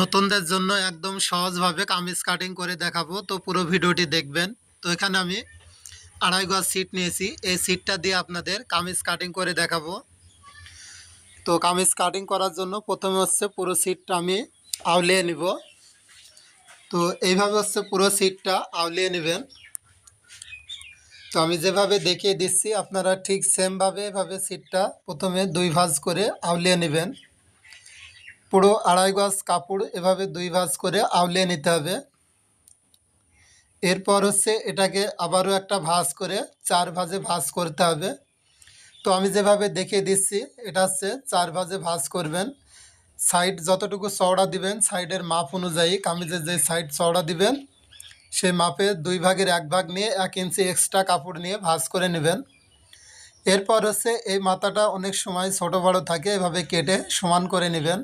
নতুনদের জন্য একদম সহজভাবে কামিজ কাটিং করে দেখাবো। তো পুরো ভিডিওটি দেখবেন। তো এখানে আমি আড়াই গজ সিট নিয়েছি। এই সিটটা দিয়ে আপনাদের কামিজ কাটিং করে দেখাবো। তো কামিজ কাটিং করার জন্য প্রথমে হচ্ছে পুরো সিটটা আমি আউলিয়ে নিব। তো এইভাবে হচ্ছে পুরো সিটটা আউলিয়ে নেবেন। তো আমি যেভাবে দেখিয়ে দিচ্ছি, আপনারা ঠিক সেমভাবে এভাবে সিটটা প্রথমে দুই ভাঁজ করে আউলিয়ে নেবেন। পুরো আড়াই গজ কাপড় এভাবে দুই ভাঁজ করে আউলিয়ে নিতে হবে। এরপর হচ্ছে এটাকে আবারও একটা ভাঁজ করে চার ভাঁজে ভাঁজ করতে হবে। তো আমি যেভাবে দেখিয়ে দিচ্ছি, এটা হচ্ছে চার ভাঁজে ভাঁজ করবেন। সাইড যতটুকু চওড়া দিবেন, সাইডের মাপ অনুযায়ী কামিজের যে সাইড চওড়া দিবেন, সেই মাপে দুই ভাগের এক ভাগ নিয়ে এক ইঞ্চি এক্সট্রা কাপড় নিয়ে ভাঁজ করে নেবেন। এরপর হচ্ছে এই মাথাটা অনেক সময় ছোটো বড়ো থাকে, এভাবে কেটে সমান করে নেবেন।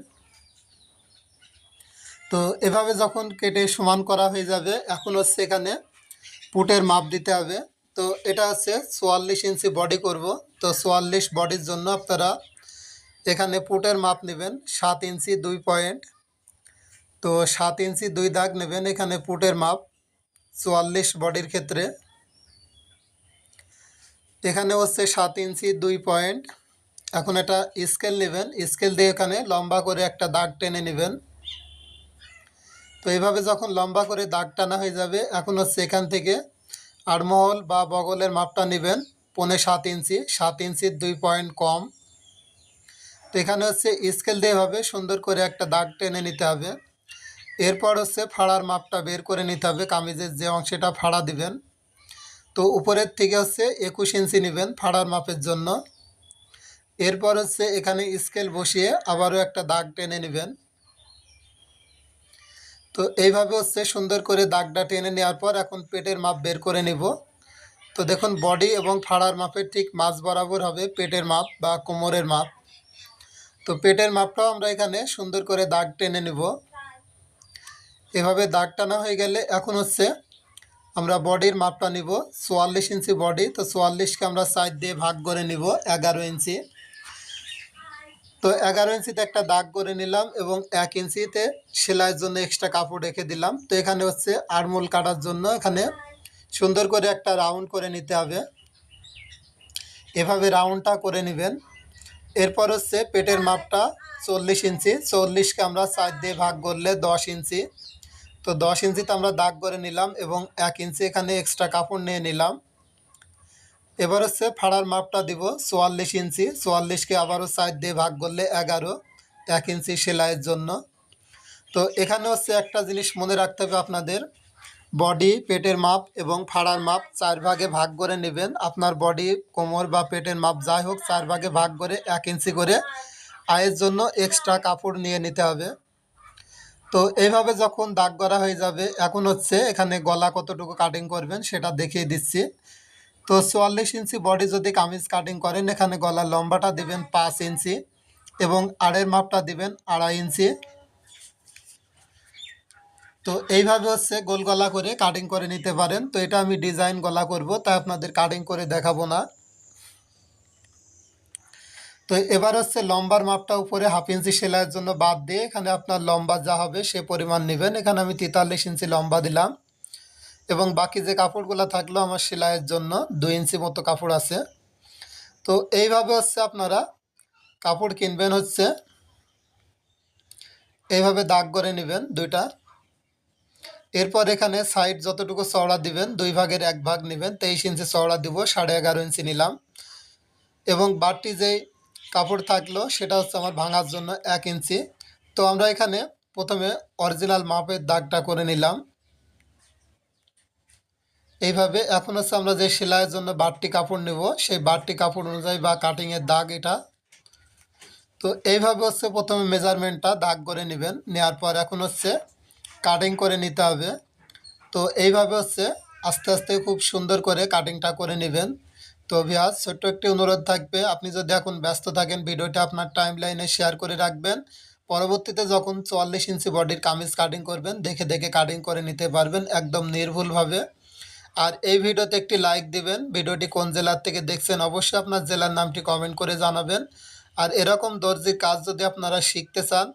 তো এভাবে যখন কেটে সমান করা হয়ে যাবে, এখন হচ্ছে এখানে পুটের মাপ দিতে হবে। তো এটা হচ্ছে চুয়াল্লিশ ইঞ্চি বডি করব। তো চুয়াল্লিশ বডির জন্য আপনারা এখানে পুটের মাপ নেবেন সাত ইঞ্চি দুই পয়েন্ট। তো সাত ইঞ্চি দুই দাগ নেবেন এখানে পুটের মাপ চুয়াল্লিশ বডির ক্ষেত্রে। এখানে হচ্ছে সাত ইঞ্চি দুই পয়েন্ট। এখন এটা স্কেল নেবেন। স্কেল দিয়ে এখানে লম্বা করে একটা দাগ টেনে নেবেন। তো এইভাবে যখন লম্বা করে দাগ টানা হয়ে যাবে, এখন হচ্ছে এখান থেকে আড়মহল বা বগলের মাপটা নেবেন পৌনে সাত ইঞ্চি, সাত ইঞ্চির দুই পয়েন্ট কম। তো এখানে হচ্ছে স্কেল দিয়ে এভাবে সুন্দর করে একটা দাগ টেনে নিতে হবে। এরপর হচ্ছে ফাড়ার মাপটা বের করে নিতে হবে, কামিজের যে অংশটা ফাড়া দিবেন। তো উপরের থেকে হচ্ছে একুশ ইঞ্চি নেবেন ফাড়ার মাপের জন্য। এরপর হচ্ছে এখানে স্কেল বসিয়ে আবারও একটা দাগ টেনে নেবেন। তো এইভাবে হচ্ছে সুন্দর করে দাগটা টেনে নেওয়ার পর এখন পেটের মাপ বের করে নিব। তো দেখুন বডি এবং ফাড়ার মাপের ঠিক মাঝ বরাবর হবে পেটের মাপ বা কোমরের মাপ। তো পেটের মাপটাও আমরা এখানে সুন্দর করে দাগ টেনে নেব। এভাবে দাগ টানা হয়ে গেলে এখন হচ্ছে আমরা বডির মাপটা নিব, চুয়াল্লিশ ইঞ্চি বডি তো চুয়াল্লিশকে আমরা সাইড দিয়ে ভাগ করে নিব, এগারো ইঞ্চি। তো এগারো ইঞ্চিতে একটা দাগ করে নিলাম এবং এক ইঞ্চিতে সেলাইয়ের জন্য এক্সট্রা কাপড় রেখে দিলাম। তো এখানে হচ্ছে আড়মোল কাটার জন্য এখানে সুন্দর করে একটা রাউন্ড করে নিতে হবে। এভাবে রাউন্ডটা করে নেবেন। এরপর হচ্ছে পেটের মাপটা চল্লিশ ইঞ্চি। চল্লিশকে আমরা সাইড দিয়ে ভাগ করলে দশ ইঞ্চি। তো দশ ইঞ্চিতে আমরা দাগ করে নিলাম এবং এক ইঞ্চি এখানে এক্সট্রা কাপড় নিয়ে নিলাম। এবার হচ্ছে ফাড়ার মাপটা দিব চুয়াল্লিশ ইঞ্চি। চুয়াল্লিশকে আবারও সাইড দিয়ে ভাগ করলে এগারো, এক ইঞ্চি সেলাইয়ের জন্য। তো এখানে হচ্ছে একটা জিনিস মনে রাখতে হবে আপনাদের। বডি, পেটের মাপ এবং ফাড়ার মাপ চার ভাগে ভাগ করে নেবেন। আপনার বডি, কোমর বা পেটের মাপ যাই হোক, চার ভাগে ভাগ করে এক ইঞ্চি করে আয়ের জন্য এক্সট্রা কাপড় নিয়ে নিতে হবে। তো এইভাবে যখন দাগ করা হয়ে যাবে, এখন হচ্ছে এখানে গলা কতটুকু কাটিং করবেন সেটা দেখিয়ে দিচ্ছি। তো চুয়াল্লিশ ইঞ্চি বডি যদি কামিজ কাটিং করেন এখানে গলার লম্বাটা দিবেন পাঁচ ইঞ্চি এবং আড়ের মাপটা দিবেন আড়াই ইঞ্চি। তো এইভাবে হচ্ছে গোল গলা করে কাটিং করে নিতে পারেন। তো এটা আমি ডিজাইন গলা করব তাই আপনাদের কাটিং করে দেখাবো না। তো এবার হচ্ছে লম্বার মাপটা উপরে হাফ ইঞ্চি সেলাইয়ের জন্য বাদ দিয়ে এখানে আপনার লম্বা যা হবে সে পরিমাণ নেবেন। এখানে আমি তেতাল্লিশ ইঞ্চি লম্বা দিলাম। এবং বাকি যে কাপড়গুলো থাকল আমার সেলাইয়ের জন্য দুই ইঞ্চি মতো কাপড় আছে। তো এইভাবে হচ্ছে আপনারা কাপড় কিনবেন হচ্ছে, এইভাবে দাগ করে নেবেন দুইটা। এরপর এখানে সাইড যতটুকু চওড়া দিবেন, দুই ভাগের এক ভাগ নেবেন, তেইশ ইঞ্চি চওড়া দিব, সাড়ে এগারো ইঞ্চি নিলাম। এবং বাড়তি যেই কাপড় থাকল, সেটা হচ্ছে আমার ভাঙার জন্য এক ইঞ্চি। তো আমরা এখানে প্রথমে অরিজিনাল মাপের দাগটা করে নিলাম। এইভাবে এখন হচ্ছে আমরা যে সেলাইয়ের জন্য বাড়তি কাপড় নেব, সেই বাড়তি কাপড় অনুযায়ী বা কাটিংয়ের দাগ এটা। তো এইভাবে হচ্ছে প্রথমে মেজারমেন্টটা দাগ করে নেবেন নেওয়ার পর এখন হচ্ছে কাটিং করে নিতে হবে। তো এইভাবে হচ্ছে আস্তে আস্তে খুব সুন্দর করে কাটিংটা করে নেবেন। তো ভিয়াজ ছোট্ট একটি অনুরোধ থাকবে, আপনি যদি এখন ব্যস্ত থাকেন, ভিডিওটা আপনার টাইম লাইনে শেয়ার করে রাখবেন। পরবর্তীতে যখন চুয়াল্লিশ ইঞ্চি বডির কামিজ কাটিং করবেন, দেখে দেখে কাটিং করে নিতে পারবেন একদম নির্ভুলভাবে। আর এই ভিডিওতে একটি লাইক দিবেন। ভিডিওটি কোন জেলার থেকে দেখছেন অবশ্যই আপনার জেলার নামটি কমেন্ট করে জানাবেন। আর এরকম দর্জির কাজ যদি আপনারা শিখতে চান,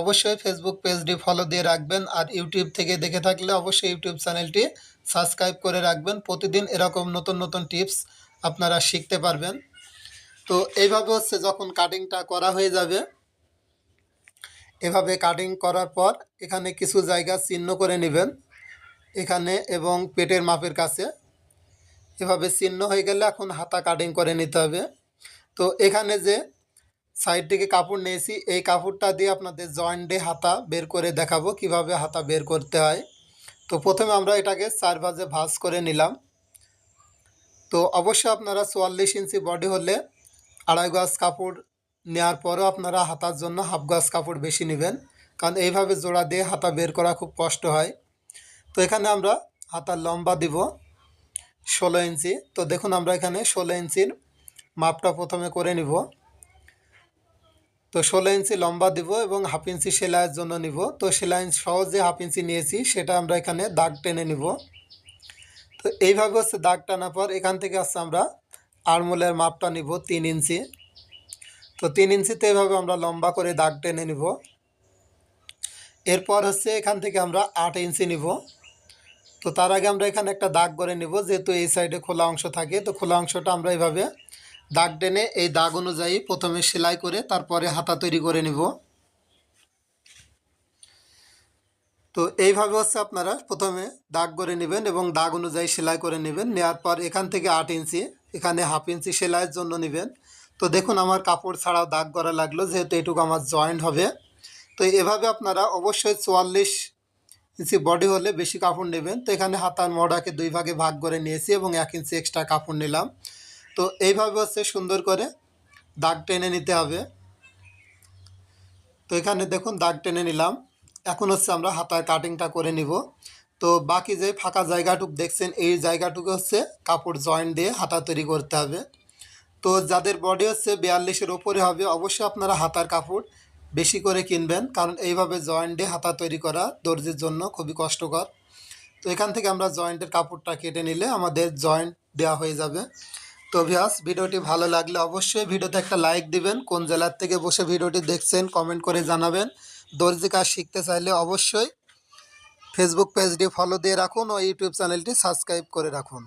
অবশ্যই ফেসবুক পেজটি ফলো দিয়ে রাখবেন। আর ইউটিউব থেকে দেখে থাকলে অবশ্যই ইউটিউব চ্যানেলটি সাবস্ক্রাইব করে রাখবেন। প্রতিদিন এরকম নতুন নতুন টিপস আপনারা শিখতে পারবেন। তো এইভাবে হচ্ছে যখন কাটিংটা করা হয়ে যাবে, এভাবে কাটিং করার পর এখানে কিছু জায়গা চিহ্ন করে নেবেন। এখানে এবং পেটের মাপের কাছে। এভাবে চিহ্ন হয়ে গেলে এখন হাতা কাটিং করে নিতে হবে। তো এখানে যে সাইড থেকে কাপড় নিয়েছি, এই কাপড়টা দিয়ে আপনাদের জয়েন্টে হাতা বের করে দেখাবো কীভাবে হাতা বের করতে হয়। তো প্রথমে আমরা এটাকে চার ভাজে ভাজ করে নিলাম। তো অবশ্যই আপনারা চুয়াল্লিশ ইঞ্চি বডি হলে আড়াই গজ কাপড় নেওয়ার পরও আপনারা হাতার জন্য হাফ গজ কাপড় বেশি নেবেন। কারণ এইভাবে জোড়া দিয়ে হাতা বের করা খুব কষ্ট হয়। তো এখানে আমরা হাতার লম্বা দিব ষোলো ইঞ্চি। তো দেখুন আমরা এখানে ষোলো ইঞ্চির মাপটা প্রথমে করে নিব। তো ষোলো ইঞ্চি লম্বা দিব এবং হাফ ইঞ্চি সেলাইয়ের জন্য নিব। তো সেলাই সহ যে হাফ ইঞ্চি নিয়েছি, সেটা আমরা এখানে দাগ টেনে নিব। তো এইভাবে হচ্ছে দাগ টানার পর এখান থেকে হচ্ছে আমরা আড়মোলের মাপটা নিব তিন ইঞ্চি। তো তিন ইঞ্চিতে এইভাবে আমরা লম্বা করে দাগ টেনে নিব। এরপর হচ্ছে এখান থেকে আমরা আট ইঞ্চি নিব। তো তার আগে আমরা এখানে একটা দাগ করে নিব, যেহেতু এই সাইডে খোলা অংশ থাকে, তো খোলা অংশটা আমরা এইভাবে দাগ টেনে এই দাগ অনুযায়ী প্রথমে সেলাই করে তারপরে হাতা তৈরি করে নিব। তো এইভাবে হচ্ছে আপনারা প্রথমে দাগ করে নেবেন এবং দাগ অনুযায়ী সেলাই করে নেবেন। নেওয়ার পর এখান থেকে আট ইঞ্চি, এখানে হাফ ইঞ্চি সেলাইয়ের জন্য নেবেন। তো দেখুন আমার কাপড় ছাড়াও দাগ করা লাগল, যেহেতু এটুকু আমার জয়েন্ট হবে। তো এভাবে আপনারা অবশ্যই চুয়াল্লিশ ইঞ্চি বডি হলে বেশি কাপড় নেবেন। তো এখানে হাতার মডাকে দুই ভাগে ভাগ করে নিয়েছি এবং এক ইঞ্চি এক্সট্রা কাপড় নিলাম। তো এইভাবে হচ্ছে সুন্দর করে দাগ টেনে নিতে হবে। তো এখানে দেখুন দাগ টেনে নিলাম। এখন হচ্ছে আমরা হাতার কাটিংটা করে নিব। তো বাকি যে ফাঁকা জায়গাটুক দেখছেন, এই জায়গাটুকু হচ্ছে কাপড় জয়েন্ট দিয়ে হাতা তৈরি করতে হবে। তো যাদের বডি হচ্ছে বিয়াল্লিশের ওপরে হবে, অবশ্যই আপনারা হাতার কাপড় বেশি করে কিনবেন, কারণ এইভাবে জয়েন্ট হাতা তৈরি করা দর্জির জন্য খুবই কষ্টকর। তো এখান থেকে আমরা জয়েন্টের কাপড়টা কেটে নিলে আমাদের জয়েন্ট দেওয়া হয়ে যাবে। তো ভিয়াস ভিডিওটি ভালো লাগলে অবশ্যই ভিডিওতে একটা লাইক দিবেন। কোন জেলার থেকে বসে ভিডিওটি দেখছেন কমেন্ট করে জানাবেন। দর্জি কাজ শিখতে চাইলে অবশ্যই ফেসবুক পেজটি ফলো দিয়ে রাখুন ও ইউটিউব চ্যানেলটি সাবস্ক্রাইব করে রাখুন।